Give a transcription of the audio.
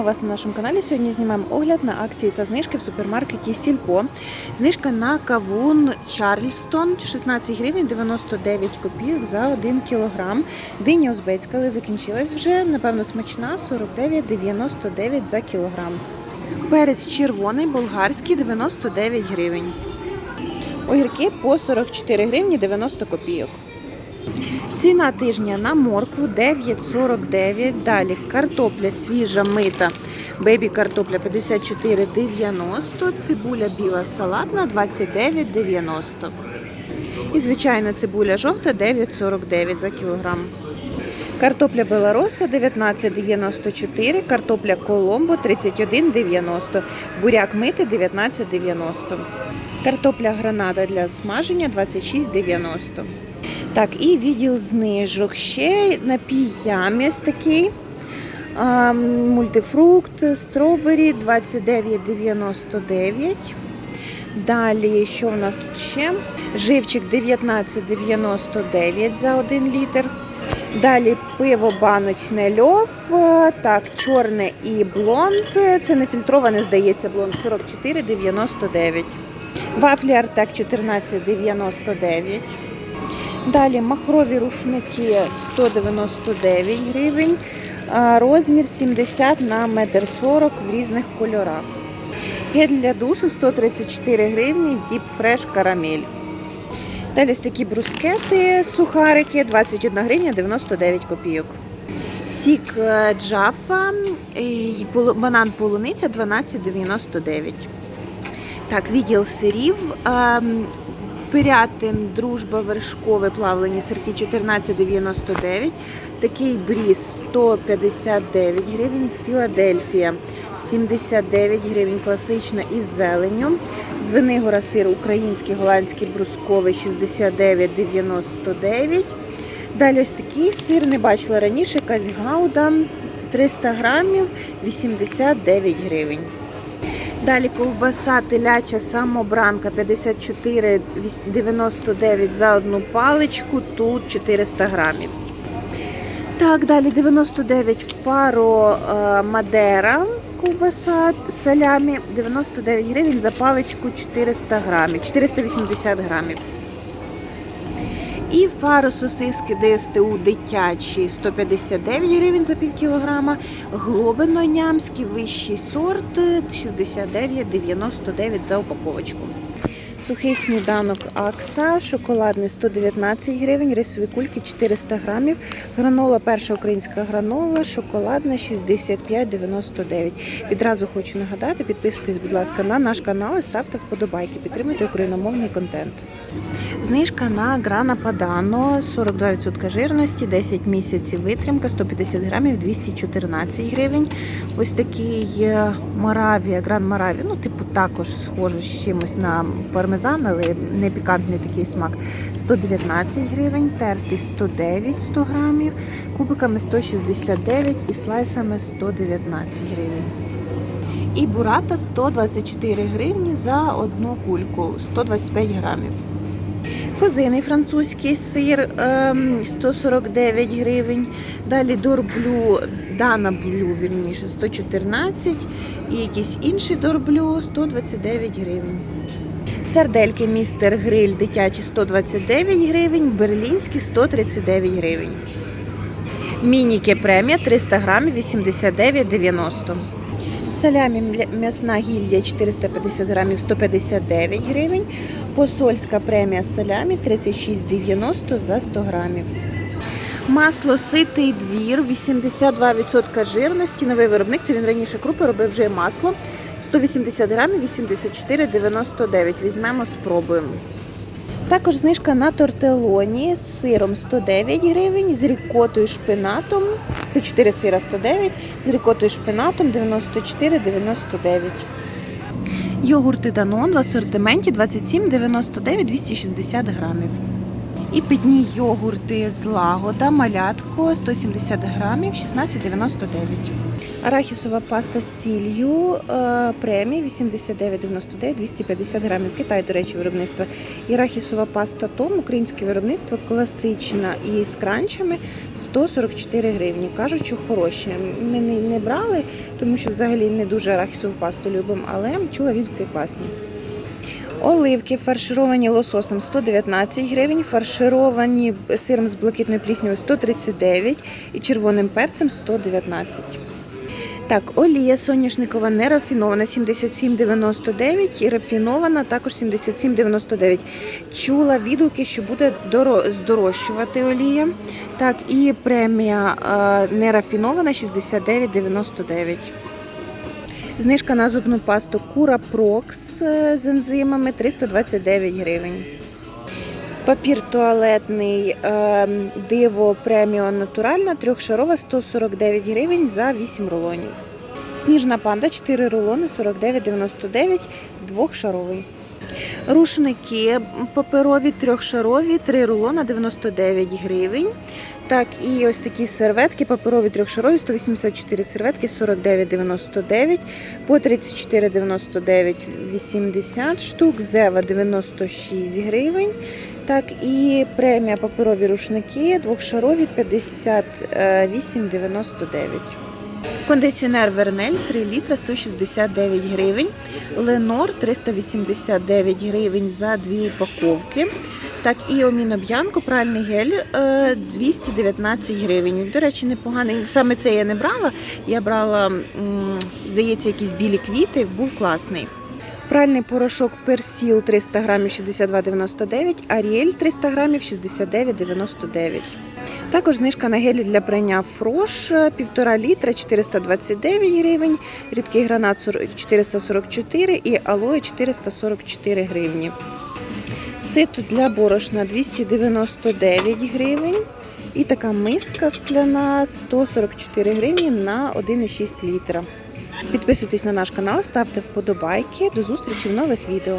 Вітаємо вас на нашому каналі. Сьогодні знімаємо огляд на акції та знижки в супермаркеті Сільпо. Знижка на кавун Чарльстон 16 гривень 99 копійок за 1 кілограм. Диня узбецька, але закінчилась вже. Напевно, смачна 49,99 за кілограм. Перець червоний болгарський 99 гривень. Огірки по 44 гривні 90 копійок. Ціна тижня на моркву 9,49. Далі картопля свіжа мита. Бебі картопля 54,90. Цибуля біла салатна 29,90. І звичайна цибуля жовта 9,49 за кілограм. Картопля белароса 19,94, картопля коломбо 31,90, буряк мити 19,90. Картопля гранада для смаження 26,90. Так, і відділ знижок. Ще напій Яміс такий. Мультифрукт, стробері 29,99. Далі, що в нас тут ще? Живчик 19,99 за 1 літр. Далі пиво баночне льов, так, чорне і блонд. Це не фільтроване, здається, блонд 44,99. Вафлі Артек 14,99. Далі махрові рушники 199 гривень, розмір 70 на 1,40 м в різних кольорах. Гель для душу 134 гривні, Deep Fresh карамель. Далі ось такі брускети, сухарики 21 гривня 99 копійок. Сік е, джафа, і банан полуниця 12,99. Так, відділ сирів. Пирятин, дружба, вершкове, плавлені сирки 14,99. Такий бріз 159 гривень. Філадельфія 79 гривень, класична із зеленню. Звенигора сир український, голландський, брусковий 69,99. Далі ось такий сир, не бачила раніше, якась гауда 300 грамів 89 гривень. Далі ковбаса теляча самобранка 54,99 за одну паличку, тут 400 грамів. Так, далі 99 фаро е, Мадера ковбаса салямі 99 гривень за паличку 400 грамів, 480 грамів. І фаро сосиски ДСТУ дитячі 159 гривень за пів кілограма. Глобино нямський вищий сорт 69,99 за упаковочку. Сухий сніданок Акса, шоколадний 119 гривень, рисові кульки 400 грамів, гранола, перша українська гранола, шоколадна 65,99. Відразу хочу нагадати, підписуйтесь, будь ласка, на наш канал і ставте вподобайки, підтримуйте україномовний контент. Знижка на грана Падано 42% жирності, 10 місяців витримка, 150 грамів, 214 гривень. Ось такий Моравія, Гран Моравія, ну, типу, також схоже з чимось на пармезан, але не пікантний такий смак. 119 гривень, тертий 109 100 грамів, кубиками 169 і слайсами 119 гривень. І бурата 124 гривні за одну кульку, 125 грамів. Козиний французький сир ем, 149 гривень. Далі дорблю, дана блю, вірніше, 114 і якийсь інший дорблю 129 гривень. Сардельки містер гриль дитячі 129 гривень, берлінські 139 гривень. Мініки премія 300 грамів 89,90. Салямі м'ясна гільдія 450 грамів 159 гривень. Посольська премія салямі 36,90 за 100 грамів. Масло ситий двір, 82% жирності. Новий виробник. Це він раніше крупи робив вже масло. 180 грамів, 84,99. Візьмемо, спробуємо. Також знижка на тортелоні з сиром 109 гривень, з рікотою шпинатом. Це 4 сира 109, з рікотою шпинатом 94,99. Йогурти Данон в асортименті 27,99 260 грамів. І підні йогурти з лагода, малятко 170 грамів 16,99. Арахісова паста з сіллю премія 89,99 250 грамів. Китай, до речі, виробництво. І арахісова паста Том, українське виробництво, класична і з кранчами 144 гривні. Кажуть, що хороші. Ми не брали, тому що взагалі не дуже арахісову пасту любимо, але чула відгуки класні. Оливки фаршировані лососом 119 гривень, фаршировані сиром з блакитною пліснявою 139 і червоним перцем 119. Так, олія соняшникова не рафінована 77,99 і рафінована також 77,99. Чула відгуки, що буде доро- здорожчувати олія. Так, і премія не рафінована 69,99. Знижка на зубну пасту Кура Прокс е, з ензимами 329 гривень. Папір туалетний е, Диво Преміо Натуральна трьохшарова 149 гривень за 8 рулонів. Сніжна панда 4 рулони 49,99 двохшаровий. Рушники паперові трьохшарові 3 рулона 99 гривень. Так, і ось такі серветки паперові трьохшарові 184 серветки 49,99 по 34,99 80 штук, зева 96 гривень. Так, і премія паперові рушники двохшарові 58,99. Кондиціонер Вернель 3 літра 169 гривень. Ленор 389 гривень за дві упаковки. Так, і Оміно Б'янко, пральний гель е, 219 гривень. До речі, непоганий. Саме це я не брала. Я брала, здається, якісь білі квіти, був класний. Пральний порошок Персіл 300 грамів 62,99, Аріель 300 грамів 69,99. Також знижка на гелі для прання фрош 1,5 літра 429 гривень, рідкий гранат 444 і алоє 444 гривні. Сито для борошна 299 гривень. І така миска скляна 144 гривні на 1,6 літра. Підписуйтесь на наш канал, ставте вподобайки. До зустрічі в нових відео.